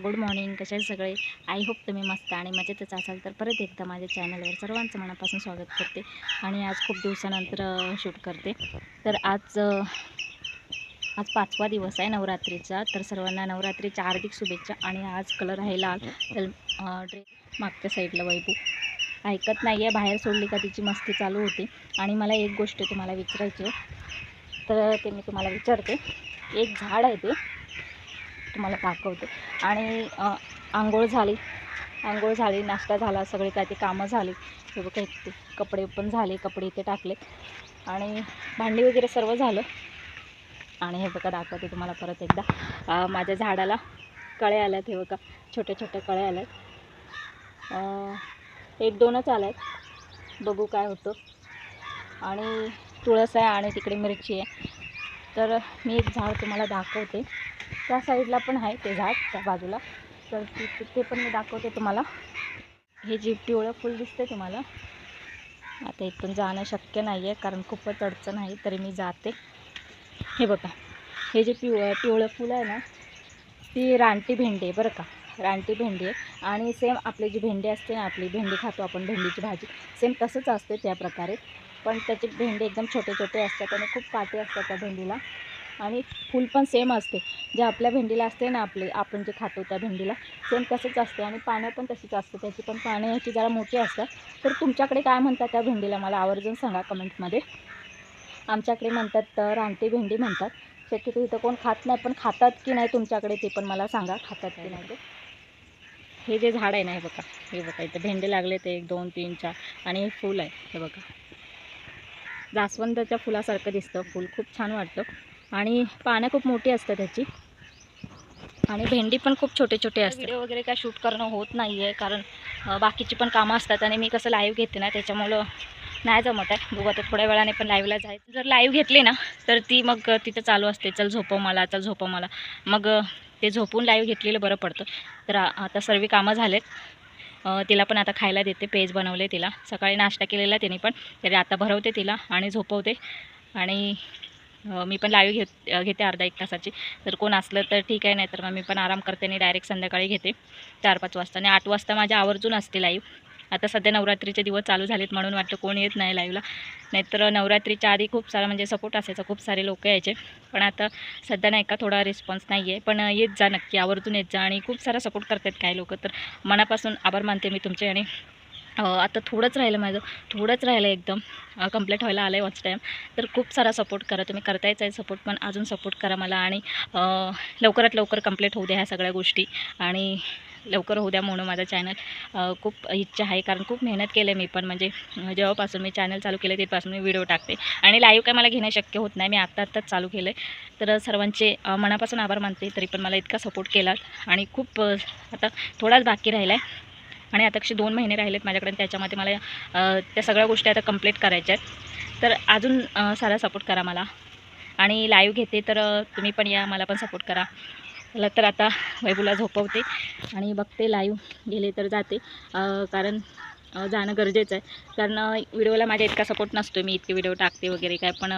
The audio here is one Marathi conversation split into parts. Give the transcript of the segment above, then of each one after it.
गुड मॉर्निंग आहे सगळे? आय होप तुम्ही मस्त आणि मजेतच असाल. तर परत एकदा माझ्या चॅनलवर सर्वांचं मनापासून स्वागत करते आणि आज खूप दिवसानंतर शूट करते. तर आज आज पाचवा दिवस आहे नवरात्रीचा. तर सर्वांना नवरात्रीच्या हार्दिक शुभेच्छा आणि आज कलर आहे लाल. तर ड्रेस मागच्या साईडला वैभू ऐकत नाही आहे बाहेर सोडली का तिची मस्ती चालू होती. आणि मला एक गोष्ट तुम्हाला विचारायची तर ते मी तुम्हाला विचारते. एक झाड आहे ते. तुम्हाला दाखवते आणि आंघोळ झाली. आंघोळ झाली नाश्ता झाला सगळे काय ते कामं झाली. हे बघा इथे कपडे पण झाले कपडे इथे टाकले. आणि भांडी वगैरे सर्व झालं. आणि हे बघा दाखवते तुम्हाला परत एकदा. माझ्या झाडाला कळे आल्यात हे बघा छोटे छोटे कळे आल्यात. एक दोनच आल्यात. बघू काय होतं. आणि तुळस आहे आणि तिकडे मिरची आहे. तर मी एक झाड तुम्हाला दाखवते. त्या साईडला पण आहे ते झाड त्या बाजूला. तर ती ते पण मी दाखवते तुम्हाला. हे जे पिवळं फूल दिसते तुम्हाला आता इथून जाणं शक्य नाही आहे कारण खूपच अडचण आहे तरी मी जाते. हे बघा हे जे पिव पिवळं फूल आहे ना ती रानटी भेंडी आहे बरं का. रानटी भेंडी आहे. आणि सेम आपली जी भेंडी असते ना आपली भेंडी खातो आपण भेंडीची भाजी. सेम तसंच असते त्या प्रकारे. पण त्याचे भेंडे एकदम छोटे छोटे असतात आणि खूप काटे असतात त्या भेंडीला. आणि फूल पण सेम असते. जे आपल्या भेंडीला असते ना आपले आपण जे खातो त्या भेंडीला सेम तसंच असते आणि पानं पण तशीच असते. त्याची पण पानं ह्याची जरा मोठी असतात. तर तुमच्याकडे काय म्हणतात त्या भेंडीला? मला आवर्जून सांगा कमेंटमध्ये. आमच्याकडे म्हणतात तर रानटी भेंडी म्हणतात. शक्यतो इथं कोण खात नाही पण खातात की नाही तुमच्याकडे ते पण मला सांगा खातात की नाही ते. हे जे झाड आहे ना हे बघा हे बघा इथं भेंडे लागले ते एक दोन तीन चार आणि हे फूल आहे हे बघा. जास्वंदाच्या फुलासारखं दिसतं. फूल खूप छान वाटतं. आणि पानं खूप मोठी असतात त्याची. आणि भेंडी पण खूप छोटे छोटे असते व्हिडिओ वगैरे काय शूट करणं होत नाही आहे कारण बाकीची पण कामं असतात आणि मी कसं लाईव्ह घेते ना त्याच्यामुळं नाही जमत आहे. बघू आता थोड्या वेळाने पण लाईव्हला जायचं जर लाईव्ह घेतली ना तर ती मग तिथं चालू असते. चल झोपव मला चल झोपव मला. मग ते झोपून लाईव्ह घेतलेलं बरं पडतं. तर आता सर्व कामं झालेत. तिला पण आता खायला देते पेज बनवले तिला. सकाळी नाश्ता केलेला तिने पण. तरी आता भरवते तिला आणि झोपवते. आणि मी पण लाईव्ह घेत घेते अर्धा एक तासाची. जर कोण असलं तर ठीक आहे नाही तर मग मी पण आराम करते आणि डायरेक्ट संध्याकाळी घेते. चार पाच वाजता आणि आठ वाजता माझ्या आवर्जून असते लाईव्ह. आता सध्या नवरात्रीचे दिवस चालू झालेत म्हणून वाटतं कोण येत नाही लाईव्हला नाहीतर नवरात्रीच्या आधी खूप सारा म्हणजे सपोर्ट असायचा खूप सारे लोक यायचे. पण आता सध्या नाही का थोडा रिस्पॉन्स नाही आहे पण येत जा नक्की आवर्जून येत जा. आणि खूप सारा सपोर्ट करतात काही लोक. तर मनापासून आभार मानते मी तुमचे. आणि आता थोडंच राहिलं माझं. थोडंच राहिलं एकदम. कंप्लीट व्हायला आलं आहे वॉच टाईम तर खूप सारा सपोर्ट करा. तुम्ही करतायच आहे सपोर्ट पण अजून सपोर्ट करा मला. आणि लवकरात लवकर कंप्लीट होऊ द्या ह्या सगळ्या गोष्टी. आणि लवकर होऊ द्या म्हणून माझा चॅनल खूप इच्छा आहे. कारण खूप मेहनत केले मी पण. म्हणजे जेव्हापासून मी चॅनल चालू केलं तिथपासून मी व्हिडिओ टाकते. आणि लाईव्ह काय मला घेणं शक्य होत नाही. मी आत्ता आत्ताच चालू केलं आहे तर सर्वांचे मनापासून आभार मानते. तरी पण मला इतका सपोर्ट केला आणि खूप आता थोडाच बाकी राहिला आहे आणि आता कशी दोन महिने राहिलेत माझ्याकडे त्याच्यामध्ये मला त्या सगळ्या गोष्टी आता कंप्लीट करायच्या आहेत. तर अजून सारा सपोर्ट करा मला. आणि लाईव्ह घेते तर तुम्ही पण या. मला पण सपोर्ट करा. मला तर आता वैभूला झोपवते आणि बघते लाईव्ह गेले तर जाते. कारण जाणं गरजेचं आहे. कारण व्हिडिओला माझ्या इतका सपोर्ट नसतो मी इतके व्हिडिओ टाकते वगैरे काय पण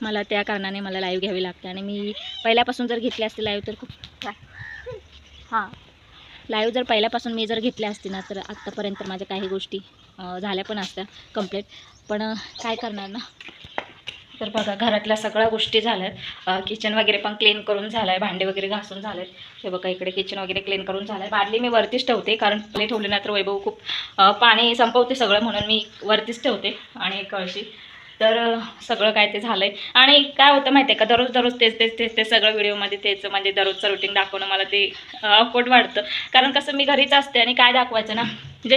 मला त्या कारणाने मला लाईव्ह घ्यावी लागते. आणि मी पहिल्यापासून जर घेतली असते लाईव्ह तर खूप हां. लाईव्ह जर पहिल्यापासून मी जर घेतल्या असती ना तर आत्तापर्यंत माझ्या काही गोष्टी झाल्या पण असत्या कंप्लीट पण काय करणार ना? तर बघा घरातल्या सगळ्या गोष्टी झाल्यात. किचन वगैरे पण क्लीन करून झालं आहे भांडे वगैरे घासून झालेत. हे बघा इकडे किचन वगैरे क्लीन करून झालं आहे बादली मी वरतीच ठेवते कारण प्लेट ठेवले ना तर वैभव खूप पाणी संपवते सगळं म्हणून मी वरतीच ठेवते. आणि कळशी. तर सगळं काय ते झालं आहे आणि काय होतं माहिती आहे का दररोज दररोज तेच तेच तेच ते सगळं व्हिडिओमध्ये तेच म्हणजे दररोजचं रुटीन दाखवणं मला ते अफोर्ड वाटतं. कारण कसं मी घरीच असते आणि काय दाखवायचं ना? म्हणजे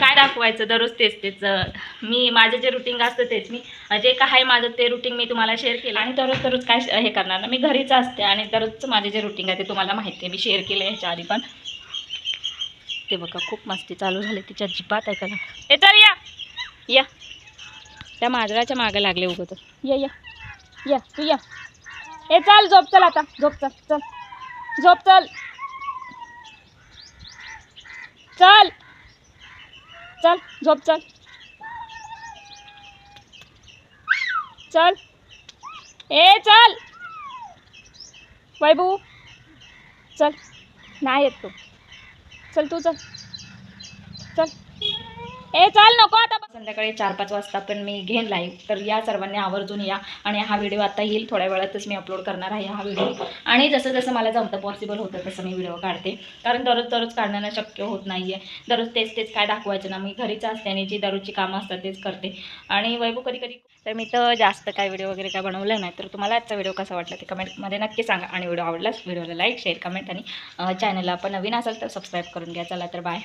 काय दाखवायचं दररोज तेच तेच मी माझं जे रुटीन असतं तेच मी जे काय आहे माझं ते रुटीन मी तुम्हाला शेअर केलं. आणि दररोज दररोज काय हे करणार ना? मी घरीच असते आणि दररोजचं माझे जे रुटीन आहे ते तुम्हाला माहिती आहे मी शेअर केलं आहे ह्याच्या आधी पण. ते बघा खूप मस्ती चालू झाली तिच्या जिपात ऐकायला. हे चल या! या. त्या मांजराच्या मागं लागले उगे तर ये या. या तू या. ए चल झोप चल आता. झोप चल चल. झोप चल. चल. चल झोप चल. चल. ए चल. वैभू. चल. नाही येत तू. चल तू चल. चल. ए चाल नको आता. संध्याकाळी चार पाच वाजता पण मी घेईन लाईव्ह तर या सर्वांनी आवर्जून या. आणि हा व्हिडिओ आता येईल. थोड्या वेळातच मी अपलोड करणार आहे हा व्हिडिओ आणि जसं जसं मला जमतं पॉसिबल होतं तसं मी व्हिडिओ काढते. कारण दररोज दररोज काढणं शक्य होत नाही आहे दररोज तेच तेच काय दाखवायचं ना. मी घरीच असते आणि जी दररोजची कामं असतात तेच करते. आणि वैभव कधी कधी तर मी तर जास्त काय व्हिडिओ वगैरे काय बनवलं नाही. तर तुम्हाला आजचा व्हिडिओ कसा वाटला ते कमेंटमध्ये नक्की सांगा. आणि व्हिडिओ आवडलाच व्हिडिओला लाईक शेअर कमेंट आणि चॅनलला आपण नवीन असाल तर सबस्क्राईब करून घ्या. चला तर बाय